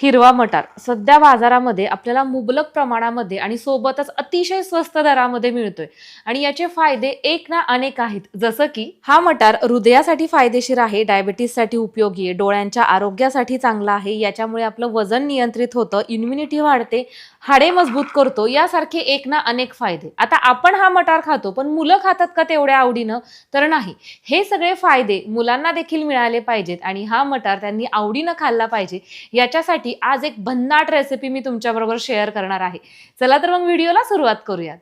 हिरवा मटार. सध्या बाजारामध्ये आपल्याला मुबलक प्रमाणामध्ये आणि सोबतच अतिशय स्वस्त दरामध्ये मिळतोय. आणि याचे फायदे एक ना अनेक आहेत. जसं की हा मटार हृदयासाठी फायदेशीर आहे डायबिटीससाठी उपयोगी आहे डोळ्यांच्या आरोग्यासाठी चांगला आहे याच्यामुळे आपलं वजन नियंत्रित होतं इम्युनिटी वाढते हाडे मजबूत करतो यासारखे एक ना अनेक फायदे. आता आपण हा मटार खातो पण मुलं खातात का तेवढ्या आवडीनं? तर नाही. हे सगळे फायदे मुलांना देखील मिळाले पाहिजेत आणि हा मटार त्यांनी आवडीनं खाल्ला पाहिजे. याच्यासाठी आज एक भन्नाट रेसिपी मी तुमच्याबरोबर शेअर करणार आहे. चला तर मग व्हिडिओला सुरुवात करूयात.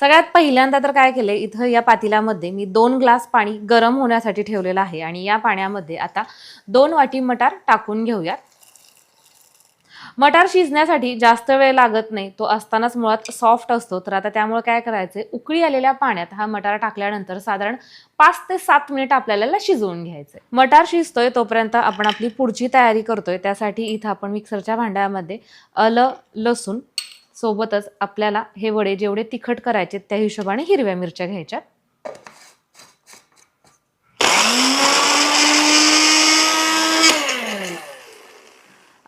सगळ्यात पहिल्यांदा तर काय केलंय इथं या पातेल्यामध्ये मी दोन ग्लास पाणी गरम होण्यासाठी ठेवलेलं आहे आणि या पाण्यामध्ये आता दोन वाटी मटार टाकून घेऊयात. मटार शिजण्यासाठी जास्त वेळ लागत नाही. तो असतानाच मुळात सॉफ्ट असतो. तर आता त्यामुळे काय करायचंय उकळी आलेल्या पाण्यात हा मटार टाकल्यानंतर साधारण पाच ते सात मिनिट आपल्याला शिजवून घ्यायचे मटार शिजतोय तोपर्यंत आपण आपली पुढची तयारी करतोय. त्यासाठी इथं आपण मिक्सरच्या भांड्यामध्ये अलं लसूण सोबतच आपल्याला हे वडे जेवढे तिखट करायचे त्या हिशोबाने हिरव्या मिरच्या घ्यायच्या.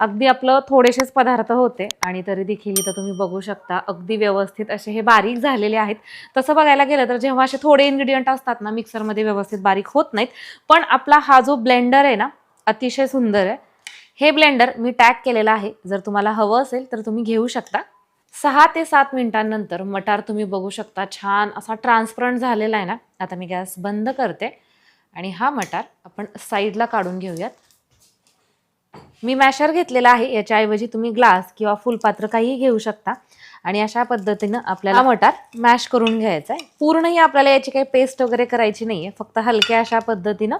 अगदी आपलं थोडेसेच पदार्थ होते आणि तरी देखील इथं तुम्ही बघू शकता अगदी व्यवस्थित असे हे बारीक झालेले आहेत. तसं बघायला गेलं तर जेव्हा असे थोडे इन्ग्रेडियंट असतात ना मिक्सरमध्ये व्यवस्थित बारीक होत नाहीत. पण आपला हा जो ब्लेंडर आहे ना अतिशय सुंदर आहे. हे ब्लेंडर मी टॅग केलेलं आहे. जर तुम्हाला हवं असेल तर तुम्ही घेऊ शकता. सहा ते सात मिनिटांनंतर मटार तुम्ही बघू शकता. छान असा ट्रान्सपरंट झालेला आहे ना. आता मी गॅस बंद करते आणि हा मटार आपण साईडला काढून घेऊयात. मी मॅशर घेतलेला आहे याच्याऐवजी तुम्ही ग्लास किंवा फुलपात्र काहीही घेऊ शकता. आणि अशा पद्धतीनं आपल्याला मटार मॅश करून घ्यायचा आहे. पूर्णही आपल्याला याची काही पेस्ट वगैरे करायची नाही आहे फक्त हलक्या अशा पद्धतीनं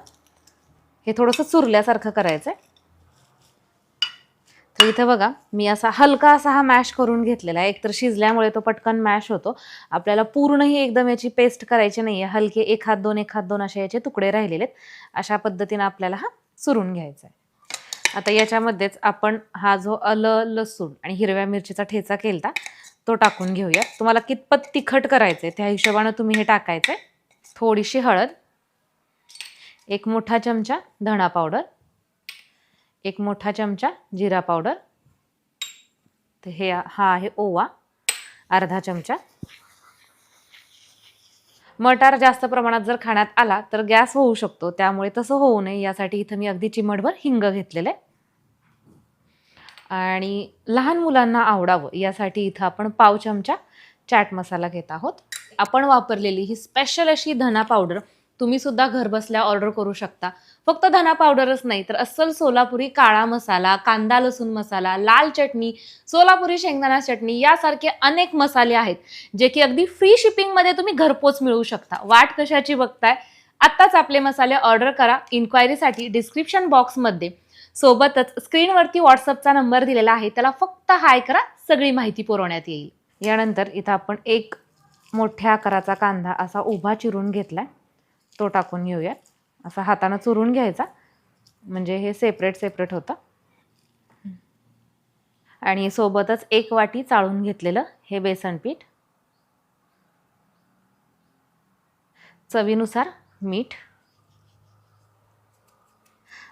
हे थोडंसं चुरल्यासारखं करायचं आहे. तर इथं बघा मी असा हलका असा हा मॅश करून घेतलेला आहे. एकतर शिजल्यामुळे तो पटकन मॅश होतो. आपल्याला पूर्णही एकदम याची पेस्ट करायची नाही आहे हलके एक हात दोन एक हात दोन असे याचे तुकडे राहिलेले आहेत. अशा पद्धतीनं आपल्याला हा चुरून घ्यायचा आहे. आता याच्यामध्येच आपण हा जो अल लसूण आणि हिरव्या मिरचीचा ठेचा केलता तो टाकून घेऊया. तुम्हाला कितपत तिखट करायचं आहे त्या हिशोबानं तुम्ही हे टाकायचं आहे थोडीशी हळद एक मोठा चमचा धणा पावडर एक मोठा चमचा जिरा पावडर तर हे हा आहे ओवा अर्धा चमचा. मटार जास्त प्रमाणात जर खाण्यात आला तर गॅस होऊ शकतो त्यामुळे तसं होऊ नये. यासाठी इथं मी अगदी चिमटभर हिंग घेतलेलं आहे. आणि लहान मुलांना आवडावं यासाठी इथं आपण पाव चमचा चाट मसाला घेत आहोत. आपण वापरलेली ही स्पेशल अशी धना पावडर तुम्ही सुद्धा घरबसल्या ऑर्डर करू शकता. फक्त धना पावडरच नाही तर अस्सल सोलापुरी काळा मसाला कांदा लसूण मसाला लाल चटणी सोलापुरी शेंगदाणा चटणी यासारखे अनेक मसाले आहेत जे की अगदी फ्री शिपिंगमध्ये तुम्ही घरपोच मिळवू शकता. वाट कशाची बघताय? आत्ताच आपले मसाले ऑर्डर करा. इन्क्वायरीसाठी डिस्क्रिप्शन बॉक्समध्ये सोबतच स्क्रीनवरती व्हॉट्सअपचा नंबर दिलेला आहे. त्याला फक्त हाय करा सगळी माहिती पुरवण्यात येईल. यानंतर इथं आपण एक मोठ्या आकाराचा कांदा असा उभा चिरून घेतला तो टाकून घेऊया असा हातानं चुरून घ्यायचा. म्हणजे हे सेपरेट सेपरेट होतं. आणि सोबतच एक वाटी चाळून घेतलेलं हे बेसन पीठ. चवीनुसार मीठ.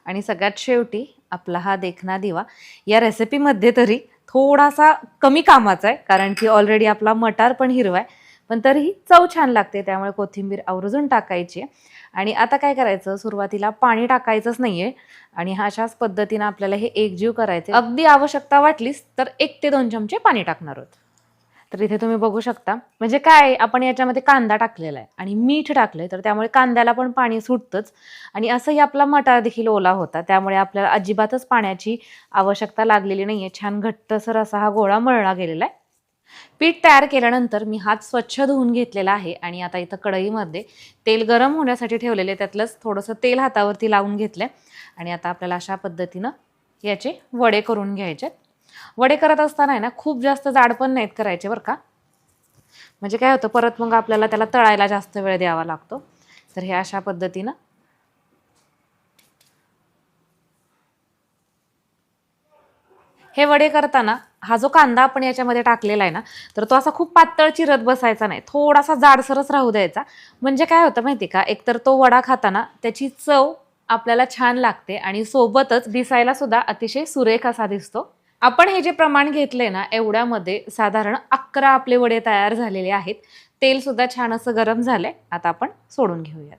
आणि सगळ्यात शेवटी आपला हा देखना दिवा. या रेसिपीमध्ये तरी थोडासा कमी कामाचा आहे कारण की ऑलरेडी आपला मटार पण हिरवा आहे पण तरीही चव छान लागते त्यामुळे कोथिंबीर आवर्जून टाकायची आहे. आणि आता काय करायचं सुरुवातीला पाणी टाकायचंच नाहीये आणि हा अशाच पद्धतीनं आपल्याला हे एकजीव करायचे. अगदी आवश्यकता वाटलीच तर एक ते दोन चमचे पाणी टाकणार आहोत. तर इथे तुम्ही बघू शकता. म्हणजे काय आपण याच्यामध्ये कांदा टाकलेला आहे आणि मीठ टाकलंय तर त्यामुळे कांद्याला पण पाणी सुटतंच. आणि असंही आपला मटार देखील ओला होता त्यामुळे आपल्याला अजिबातच पाण्याची आवश्यकता लागलेली नाहीये. छान घट्टसर असा हा गोळा मळला गेलेला आहे. पीठ तयार केल्यानंतर मी हात स्वच्छ धुवून घेतलेला आहे आणि आता इथं कढईमध्ये तेल गरम होण्यासाठी ठेवलेले त्यातलंच थोडंसं तेल हातावरती लावून घेतलंय. आणि आता आपल्याला अशा पद्धतीनं याचे वडे करून घ्यायचे वडे करत असताना आहे ना खूप जास्त जाड पण नाहीत करायचे बरं का. म्हणजे काय होतं परत मग आपल्याला त्याला तळायला जास्त वेळ द्यावा लागतो. तर हे अशा पद्धतीनं हे वडे करताना हा जो कांदा आपण याच्यामध्ये टाकलेला आहे ना तर तो असा खूप पातळ चिरत बसायचा नाही. थोडासा जाडसरच राहू द्यायचा. म्हणजे काय होतं माहिती का एकतर तो वडा खाताना त्याची चव आपल्याला छान लागते आणि सोबतच दिसायला सुद्धा अतिशय सुरेख असा दिसतो. आपण हे जे प्रमाण घेतलंय ना एवढ्यामध्ये साधारण अकरा आपले वडे तयार झालेले आहेत. तेल सुद्धा छान असं गरम झालंय. आता आपण सोडून घेऊयात.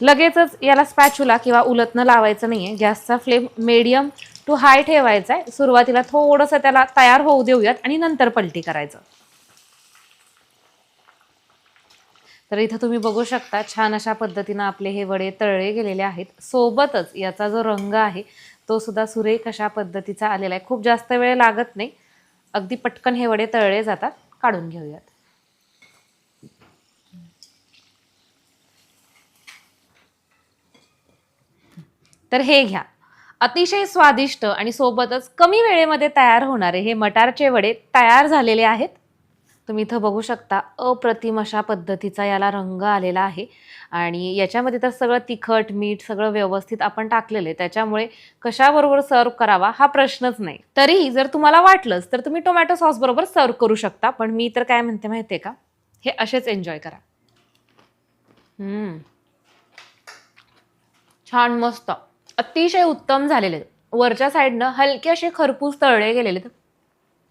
लगेचच याला स्पॅच्युला किंवा उलटणं लावायचं नाहीये. गॅसचा फ्लेम मीडियम टू हाय ठेवायचा आहे सुरुवातीला थोडंसं त्याला तयार होऊ देऊयात आणि नंतर पलटी करायचं. तर इथं तुम्ही बघू शकता छान अशा पद्धतीनं आपले हे वडे तळले गेलेले आहेत. सोबतच याचा जो रंग आहे तो सुद्धा सुरेख अशा पद्धतीचा आलेला आहे. खूप जास्त वेळ लागत नाही. अगदी पटकन हे वडे तळले जातात. काढून घेऊयात. तर हे घ्या. अतिशय स्वादिष्ट आणि सोबतच कमी वेळेमध्ये तयार होणारे हे मटारचे वडे तयार झालेले आहेत. तुम्ही इथं बघू शकता अप्रतिम अशा पद्धतीचा याला रंग आलेला आहे. आणि याच्यामध्ये तर सगळं तिखट मीठ सगळं व्यवस्थित आपण टाकलेलं आहे. त्याच्यामुळे कशाबरोबर सर्व करावा हा प्रश्नच नाही. तरीही जर तुम्हाला वाटलंच तर तुम्ही टोमॅटो सॉस बरोबर सर्व करू शकता. पण मी तर काय म्हणते माहितीये का? हे असेच एन्जॉय करा. हम्म. छान मस्त. अतिशय उत्तम झालेले आहेत. वरच्या साईडनं हलके असे खरपूस तळले गेलेले आहेत.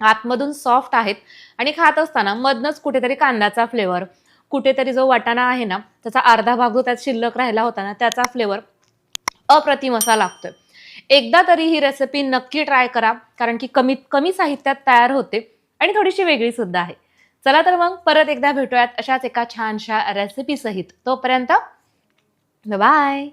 आतमधून सॉफ्ट आहेत. आणि खात असताना मधनच कुठेतरी कांद्याचा फ्लेवर कुठेतरी जो वाटाणा आहे ना त्याचा अर्धा भाग जो त्यात शिल्लक राहिला होता ना त्याचा फ्लेवर अप्रतिम असा लागतोय. एकदा तरी ही रेसिपी नक्की ट्राय करा कारण की कमीत कमी साहित्यात तयार होते आणि थोडीशी वेगळी सुद्धा आहे. चला तर मग परत एकदा भेटूयात अशाच एका छानशा रेसिपी सहित. तोपर्यंत बाय